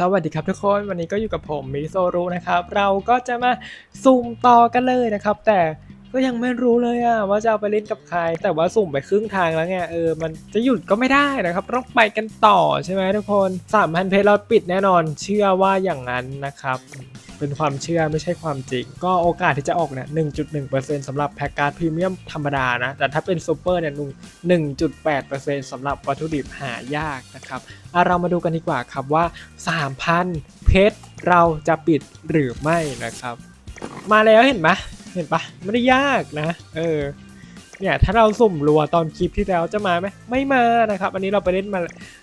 สวัสดีครับทุกคนวันนี้ก็อยู่กับผมมิโซรุนะครับ เราก็จะมาสุ่มต่อกันเลยนะครับ แต่ ก็ยังไม่รู้เลยอะว่าจะเอาไปเล่นกับใคร แต่ว่าสุ่มไปครึ่งทางแล้วไงเออมันจะหยุดก็ไม่ได้นะครับต้องไปกันต่อใช่ไหมทุกคน3,000เพจเราปิดแน่นอน เชื่อว่าอย่างนั้นนะครับเป็นความเชื่อไม่ใช่ความจริง ก็โอกาสที่จะออกเนี่ย 1.1%สำหรับแพ็กการ์ดพรีเมียมธรรมดานะ แต่ถ้าเป็นซูเปอร์เนี่ย1.8%สำหรับวัตถุดิบหายากนะครับอะเรามาดูกันดีกว่าครับว่า 3,000 เพชรเราจะปิดหรือไม่นะครับ มาแล้วเห็นไหม เห็นปะไม่ได้ยากนะ เออ เนี่ยถ้าเราสุ่มรัวตอนคลิปที่แล้วจะมาไหมไม่มานะครับ อันนี้เราไปเล่นมา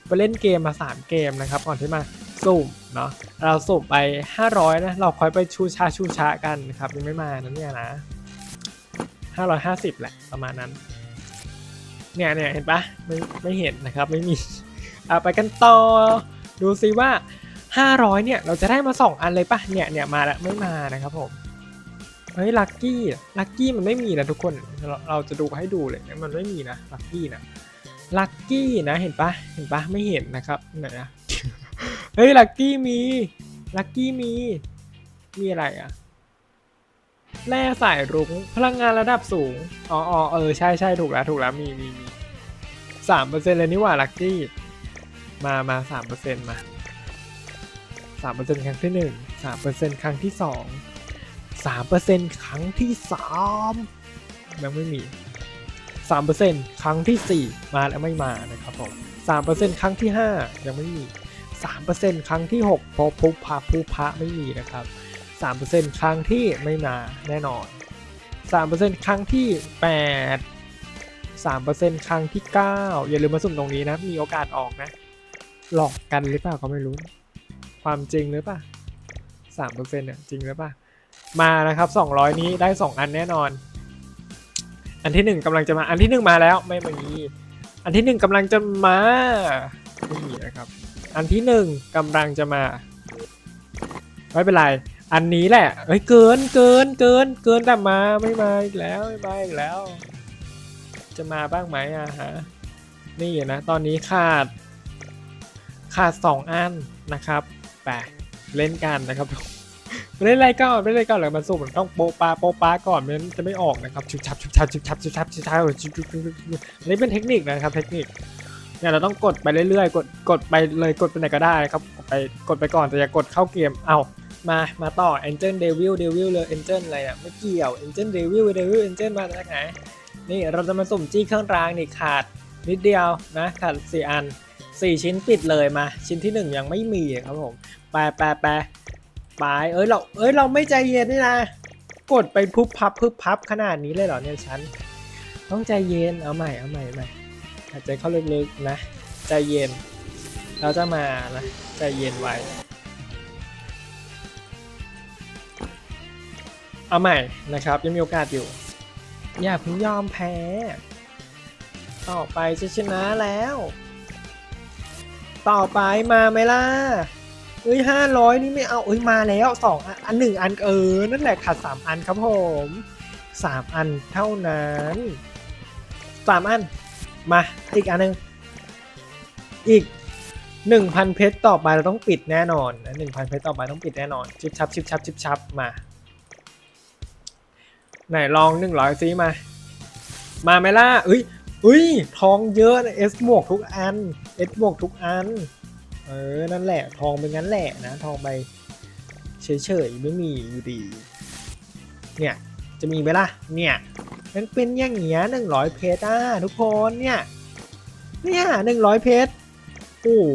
ไปเล่นเกมมา 3 เกมนะครับ ก่อนที่มาสุ่มเนาะเราสุ่มไป 500 นะ เราคอยไปชูชาชูชากันครับยังไม่มานะเนี่ยนะ 550 แหละประมาณนั้น เนี่ยเนี่ยเห็นปะไม่ไม่เห็นนะครับไม่มีเอาไปกันต่อดูซิว่า 500 เนี่ย เราจะได้มา 2 อันเลยปะเนี่ยเนี่ยมาแล้วไม่มานะครับผม เฮ้ยลัคกี้ลัคกี้มันไม่มีนะทุกคนเราเราจะดูให้ดูเลยมันไม่มีนะลัคกี้นะลัคกี้นะเห็นปะเห็นปะไม่เห็นนะครับไหนอะเฮ้ยลัคกี้มีลัคกี้มีมีอะไรอะแร่สายรุ้งพลังงานระดับสูงอ๋ออ๋อเออใช่ใช่ถูกแล้วถูกแล้วมีมีมีสามเปอร์เซ็นต์เลยนี่หว่าลัคกี้มามาสามเปอร์เซ็นต์มาสามเปอร์เซ็นต์ครั้งที่หนึ่งสามเปอร์เซ็นต์ครั้งที่สอง สามเปอร์เซ็นต์ครั้งที่สามยังไม่มีสามเปอร์เซ็นต์ครั้งที่สี่มาแล้วไม่มานะครับผมสามเปอร์เซ็นต์ครั้งที่ห้ายังไม่มีสามเปอร์เซ็นต์ครั้งที่หกพอพุพาพุพะไม่มีนะครับสามเปอร์เซ็นต์ครั้งที่ไม่มาแน่นอนสามเปอร์เซ็นต์ครั้งที่แปดสามเปอร์เซ็นต์ครั้งที่เก้าอย่าลืมมาสุ่มตรงนี้นะ มีโอกาสออกนะ หลอกกันหรือเปล่าก็ไม่รู้ ความจริงหรือเปล่าสามเปอร์เซ็นต์เนี่ยจริงหรือเปล่า มานะครับ 200 นี้ได้ 2 อันแน่นอน อันที่ 1กำลังจะมาอันที่ 1 มาแล้วไม่มีอันที่ 1กำลังจะมาไม่มีนะครับ อันที่ 1กำลังจะมาไม่เป็นไรอันนี้แหละเฮ้ยเกินเกินเกินเกินแต่มาไม่มาอีกแล้วไม่มาอีกแล้ว จะมาบ้างไหมอะฮะนี่นะตอนนี้ขาดขาด 2 อันนะครับไปเล่นกันนะครับเล่นอะไรก่อนเล่นอะไรก่อนหลังมันสุ่มมันต้องโปปาโปปาก่อนมันจะไม่ออกนะครับชุบชับชุบชับชุบชับชุบชับชุบชับชุบชุบชุบชุบชุบอันนี้เป็นเทคนิคนะครับ เทคนิคเนี่ยเราต้องกดไปเรื่อยๆ กดกดไปเลยกดไปไหนก็ได้ครับกดไปกดไปก่อนแต่อย่ากดเข้าเกมเอามา มาต่อ Angel Devil Devil เลย Angel อะไรอะไม่เกี่ยว Angel Devil Devil Angel มาจากไหนนี่เราจะมาสุ่มจี้เครื่องรางนี่ขาดนิดเดียวนะขาดสี่อันสี่ชิ้นปิดเลยมา ชิ้นที่หนึ่งยังไม่มีครับผมแปลแปลแปล ไป เอ้ยเรา เอ้ยเราไม่ใจเย็นนี่นะ กดไปพุบพับพุบพับขนาดนี้เลยเหรอเนี่ยฉัน ต้องใจเย็น เอาใหม่ เอาใหม่ใหม่หายใจเข้าลึกๆนะ ใจเย็น เราจะมานะ ใจเย็นไว้ เอาใหม่นะครับ ยังมีโอกาสอยู่ อย่าเพิ่งยอมแพ้ ต่อไปจะชนะแล้ว ต่อไปมาไหมล่ะ เอ้ยห้าร้อยนี่ไม่เอาเอ้ยมาแล้วสองอันหนึ่งอันเออ นั่นแหละขาดสามอันครับผมสามอันเท่านั้นสามอัน มาอีกอันหนึ่งอีกหนึ่งพันเพชรต่อไปเราต้องปิดแน่นอนนะหนึ่งพันเพชรต่อไปต้องปิดแน่นอนชิบชับชิบชับชิบชับมา ไหนลองหนึ่งร้อยซีมา มาไหมล่ะเอ้ยเอ้ยทองเยอะนะเอสบวกทุกอันเอสบวกทุกอัน เออ นั่นแหละ ทองเป็นงั้นแหละนะ ทองไปเฉยๆ ไม่มีอยู่ดี เนี่ย จะมีไหมล่ะ เนี่ยมันเป็นอย่างเงี้ยหนึ่งร้อยเพชรอะทุกคนเนี่ย เนี่ยหนึ่งร้อยเพชร โอ้โห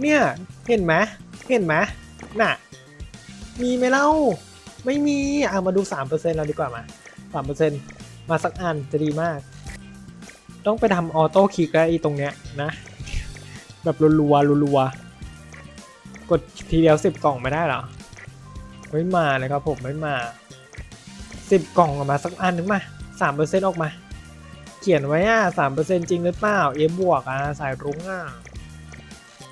เนี่ย เห็นไหมเห็นไหมน่ะ มีไหมเล่า ไม่มี อะ มาดูสามเปอร์เซ็นต์เราดีกว่ามาสามเปอร์เซ็นต์มาสักอันจะดีมาก ต้องไปทำออโต้คลิกได้อีตรงเนี้ยนะ แบบรัวๆรัวๆกดทีเดียวสิบกล่องไม่ได้หรอไม่มาเลยครับผมไม่มาสิบกล่องออกมาสักอันหนึงมาสามเปอร์เซ็นต์ออกมา เขียนไว้อะสามเปอร์เซ็นต์จริงหรือเปล่าเอบวกอะสายรุ้งอะ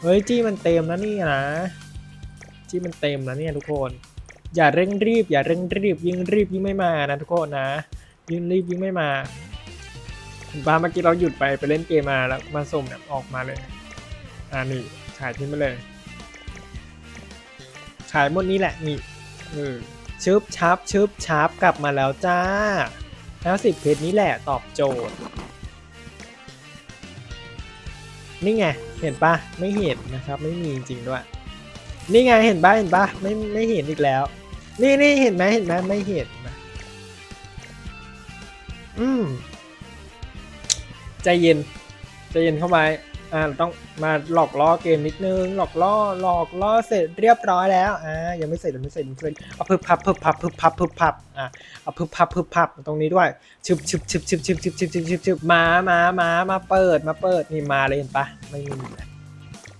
เฮ้ยจี้มันเต็มนะนี่นะจี้มันเต็มนะเนี่ยทุกคน อย่าเร่งรีบ อย่าเร่งรีบ ยิ่งรีบยิ่งไม่มานะทุกคนนะ ยิ่งรีบยิ่งไม่มาเห็นปะเมื่อกี้เราหยุดไปไปเล่นเกมมาแล้วมาส่งเนี่ยออกมาเลย อ่านี่ถ่ายทิ้งไปเลย ขายหมดนี้แหละนี่เออชึบชับชึบชับกลับมาแล้วจ้า50เพชรนี้แหละตอบโจทย์ นี่ไง เห็นปะไม่เห็นนะครับ ไม่มีจริงด้วย นี่ไงเห็นปะเห็นปะไม่ไม่เห็นอีกแล้ว นี่นี่เห็นไหมเห็นไหมไม่เห็นนะอืมใจเย็น ใจเย็นเข้าไป อ่าต้องมาหลอกล่อเกมนิดนึง หลอกล่อหลอกล่อเสร็จเรียบร้อยแล้วอ่ายังไม่เสร็จยังไม่เสร็จยังไม่เสร็จเอาพึบพับพึบพับพึบพับพึบพับอ่าเอาพึบพับพึบพับตรงนี้ด้วยชึบชึบชึบชึบชึบชึบชึบชึบชึบชึบมามามามาเปิดมาเปิดนี่มาเลยเห็นปะไม่มีเลย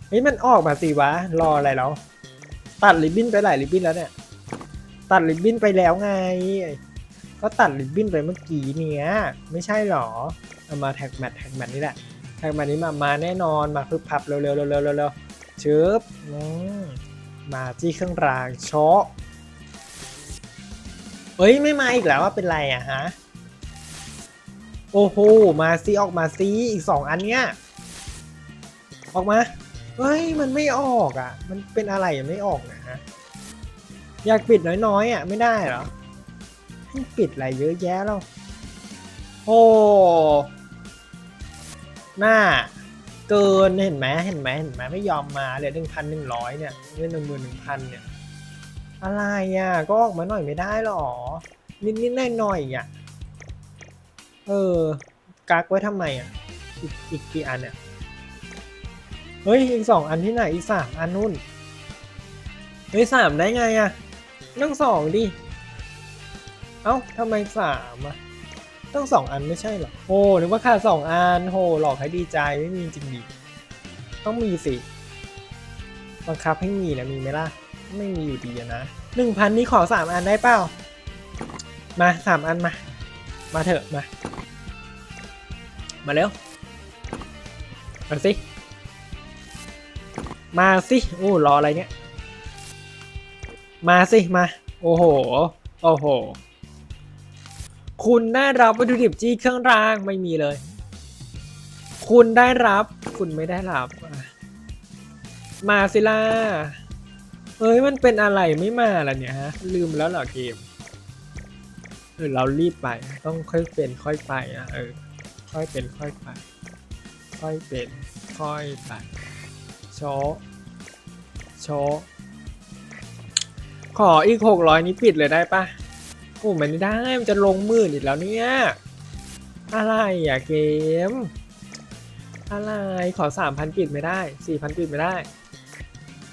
เฮ้ยมันออกมาสิวะรออะไรแล้วตัดริบบิ้นไปหลายริบบิ้นแล้วเนี่ยตัดริบบิ้นไปแล้วไง ก็ตัดริบบิ้นไปเมื่อกี้เนี้ยไม่ใช่หรอเอามาแท็กแมทแท็กแมทนี่แหละ แท็กแมทนี้มามาแน่นอนมาพึบพับเร็วๆเร็วๆเร็วๆเร็วๆชึบอืมาจี้เครื่องรางโชะเอ้ยไม่มาอีกแล้วว่าเป็นไรอะฮะโอ้โหมาซิออกมาซิอีกสองอันเนี้ยออกมาเฮ้ยมันไม่ออกอะ มันเป็นอะไรไม่ออกนะฮะอยากปิดน้อยๆอะ ไม่ได้เหรอให้ปิดอะไรเยอะแยะแล้วโอ้ หน้าเกินเห็นไหมเห็นไหมเห็นไหมไม่ยอมมาเลยหนึ่งพันหนึ่งร้อยเนี่ยเงินหนึ่งหมื่นหนึ่งพันเนี่ยอะไรอะก็ออกมาหน่อยไม่ได้หรอ นิดนิดหน่อยหน่อยอะเออกักไว้ทำไมอะอีกอีกกี่อันเนี่ยเฮ้ยอีกสองอันที่ไหนอีกสามอันนู่นเฮ้ยสามได้ไงอะต้องสองดิเอ้าทำไมสามอะ ต้องสองอันไม่ใช่เหรอโอ้นึกว่าขาดสองอันโหหลอกให้ดีใจไม่มีจริงดิต้องมีสิบังคับให้มีนะมีไหมล่ะ ไม่มีอยู่ดีอะนะหนึ่งพันนี้ขอสามอันได้เปล่า มาสามอันมา มาเถอะมา มาเร็ว มาสิ มาสิโอ้รออะไรเนี่ย มาสิมา โอ้โห โอ้โห คุณได้รับวัตถุดิบจี้เครื่องรางไม่มีเลย คุณได้รับ คุณไม่ได้รับ มาสิล่าเฮ้ยมันเป็นอะไรไม่มาล่ะเนี่ยฮะ ลืมแล้วเหรอเกมเออเรารีบไปต้องค่อยเป็นค่อยไปอะเออค่อยเป็นค่อยไป ค่อยเป็นค่อยไปโชโชขออีกหกร้อยนี้ปิดเลยได้ปะ โอ้มันไม่ได้ มันจะลงมื่นอีกแล้วเนี่ย อะไรอะเกม อะไร ขอสามพันปิดไม่ได้สี่พันปิดไม่ได้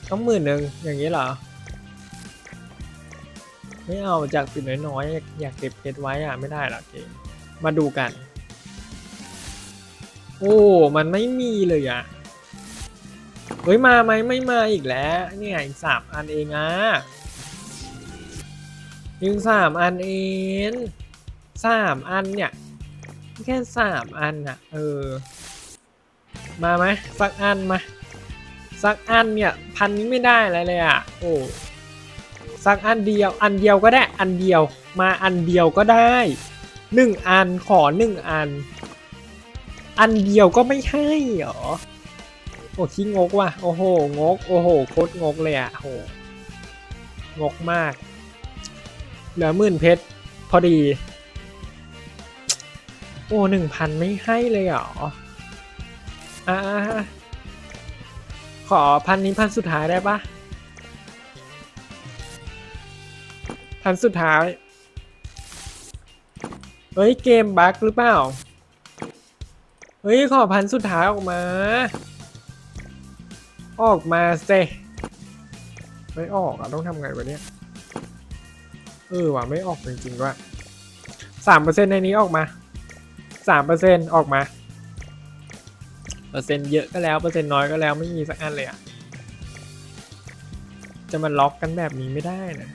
ต้องหมื่นหนึ่งอย่างนี้เหรอ ไม่เอาจากปิดน้อยๆอยากอยากเก็บเพชรไว้อะไม่ได้หรอเกม มาดูกัน โอ้ มันไม่มีเลยอะ เฮ้ยมาไหมไม่มาอีกแล้ว เนี่ยอีกสามอันเองอะ ยิงสามอันเองสามอันเนี่ย แค่สามอันอะเออ มาไหมสักอันมาสักอันเนี่ยพันนี้ไม่ได้อะไรเลยอะโอ้สักอันเดียว อันเดียวก็ได้ อันเดียว มาอันเดียวก็ได้หนึ่งอันขอหนึ่งอัน อันเดียวก็ไม่ให้เหรอโอ้ขี้งกว่ะโอ้โหงกโอ้โหโคตรงกเลยอะโหงกมาก เหลือหมื่นเพชรพอดี โอ้หนึ่งพันไม่ให้เลยเหรออ่าขอพันนี้พันสุดท้ายได้ปะพันสุดท้าย เฮ้ย เกมบั๊กหรือเปล่า เฮ้ย ขอพันสุดท้ายออกมา ออกมาเซไม่ออกอะ ต้องทำไงวะเนี่ย เออว่ะไม่ออกจริงๆด้วยสามเปอร์เซ็นในนี้ออกมาสามเปอร์เซ็นออกมา เปอร์เซ็นต์เยอะก็แล้วเปอร์เซ็นต์น้อยก็แล้วไม่มีสักอันเลยอะจะมาล็อกกันแบบนี้ไม่ได้นะ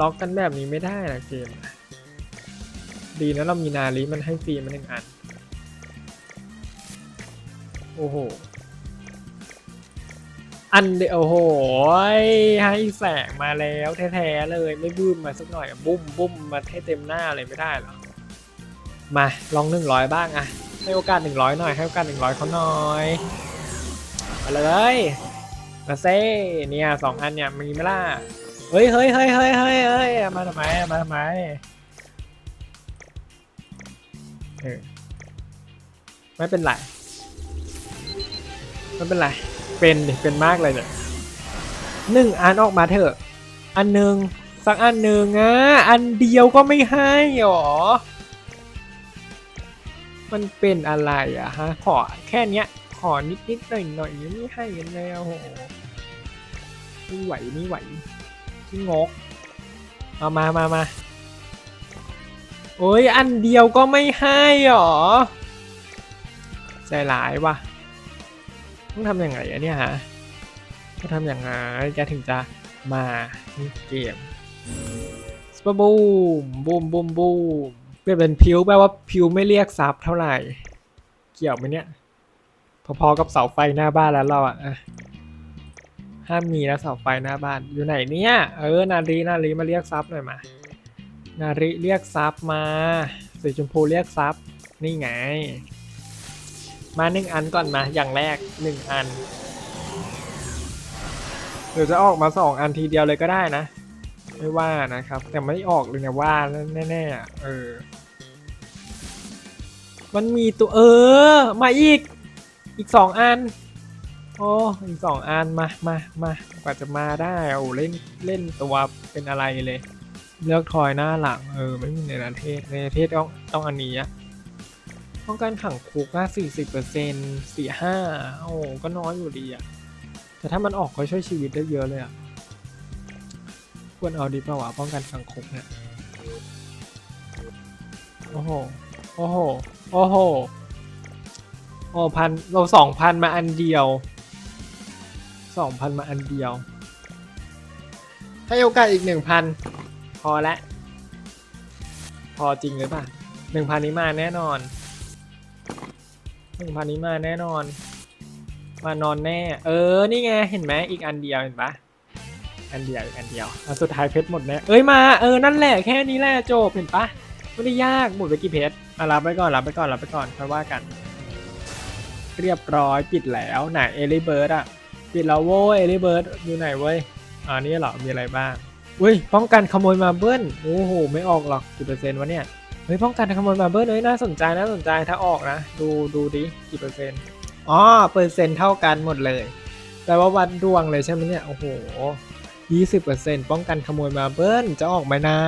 ล็อกกันแบบนี้ไม่ได้นะเกม ดีนะเรามีนาลีมันให้ฟรีมาหนึ่งอัน โอ้โห อันเดียวโอ้โหให้แสงมาแล้วแท้ๆเลยไม่บูมมาสักหน่อยบุ้มบุ้มมาให้เต็มหน้าเลยไม่ได้หรอมาลองหนึ่งร้อยบ้างอะให้โอกาสหนึ่งร้อยหน่อยให้โอกาสหนึ่งร้อยเขาหน่อยมาเลยมาเซ่เนี่ยสองอันเนี่ยมีไหมล่ะเฮ้ยเฮ้ยเฮ้ยเฮ้ยเฮ้ยเฮ้ยมาทำไมมาทำไมไม่เป็นไรไม่เป็นไร เป็นเป็นมากเลยเนี่ยหนึ่งอันออกมาเถอะ อันหนึ่งสักอันหนึ่งอะอันเดียวก็ไม่ให้หรอ มันเป็นอะไรอะฮะขอแค่เนี้ยขอนิดนิดหน่อยหน่อยยังไม่ให้กันเลยโอ้โหไม่ไหวไม่ไหวที่งกเอามามามาโอ้ยอันเดียวก็ไม่ให้หรอใจร้ายว่ะ ต้องทำยังไงอะเนี่ยฮะต้องทำยังไงแกถึงจะมานี่เกมสปบูมบูมบูมบูมเปลี่ยนเป็นพิวแปลว่าพิวไม่เรียกซับเท่าไหร่ เกี่ยวไหมเนี่ยพอๆกับเสาไฟหน้าบ้านแล้วเราอะอะห้ามมีนะเสาไฟหน้าบ้านอยู่ไหนเนี่ยเออนารีนารีมาเรียกซับหน่อยมา นาริเรียกซับมาสีชมพูเรียกซับนี่ไง มาหนึ่งอันก่อนมาอย่างแรกหนึ่งอันหรือจะออกมาสองอันทีเดียวเลยก็ได้นะ ไม่ว่านะครับ แต่ไม่ออกเลยนะว่าแน่ๆเออ มันมีตัวเออ มาอีก อีกสองอัน โอ้อีกสองอันมามามากว่าจะมาได้โอ้เล่นเล่นตัวเป็นอะไรเลย เลือกทอยหน้าหลัง เออ ไม่มีในประเทศในประเทศต้องต้องอันนี้อะ ป้องกันขังคุกนะสี่สิบเปอร์เซ็นต์สี่ห้าโอ้ก็น้อยอยู่ดีอะแต่ถ้ามันออกก็ช่วยชีวิตได้เยอะเลยอะควรเอาดีเปล่าวะป้องกันขังคุกเนี่ยโอ้โหโอ้โหโอ้โหโอ้พันเราสองพันมาอันเดียวสองพันมาอันเดียว ให้โอกาสอีกหนึ่งพันพอละ พอจริงหรือเปล่าหนึ่งพันนี้มาแน่นอน ซึ่งพันนี้มาแน่นอน มานอนแน่ เออ นี่ไง เห็นไหมอีกอันเดียวเห็นปะอันเดียวอีกอันเดียวอันสุดท้ายเพชรหมดแน่เอ้ยมา เออ นั่นแหละ แค่นี้แหละจบเห็นปะไม่ได้ยาก หมดไปกี่เพชรอะรับไปก่อน รับไปก่อน รับไปก่อนค่อยว่ากัน เรียบร้อยปิดแล้วไหนเอลิเบิร์ดอะปิดแล้วโว้ยเอลิเบิร์ดอยู่ไหนเว้ยอ่านี่เหรอ มีอะไรบ้างเว้ย ป้องกันขโมยมาเบิ้ล โอ้โห ไม่ออกหรอกกี่เปอร์เซ็นต์วะเนี่ย เฮ้ยป้องกันขโมยมาเบิร์เฮ้ยน่าสนใจน่าสนใจถ้าออกนะ ดูดูดิกี่เปอร์เซ็นต์อ๋อเปอร์เซ็นต์เท่ากันหมดเลยแปลว่าวัดดวงเลยใช่ไหมเนี่ยโอ้โหยี่สิบเปอร์เซ็นต์ป้องกันขโมยมาเบิร์นจะออกไหมนะ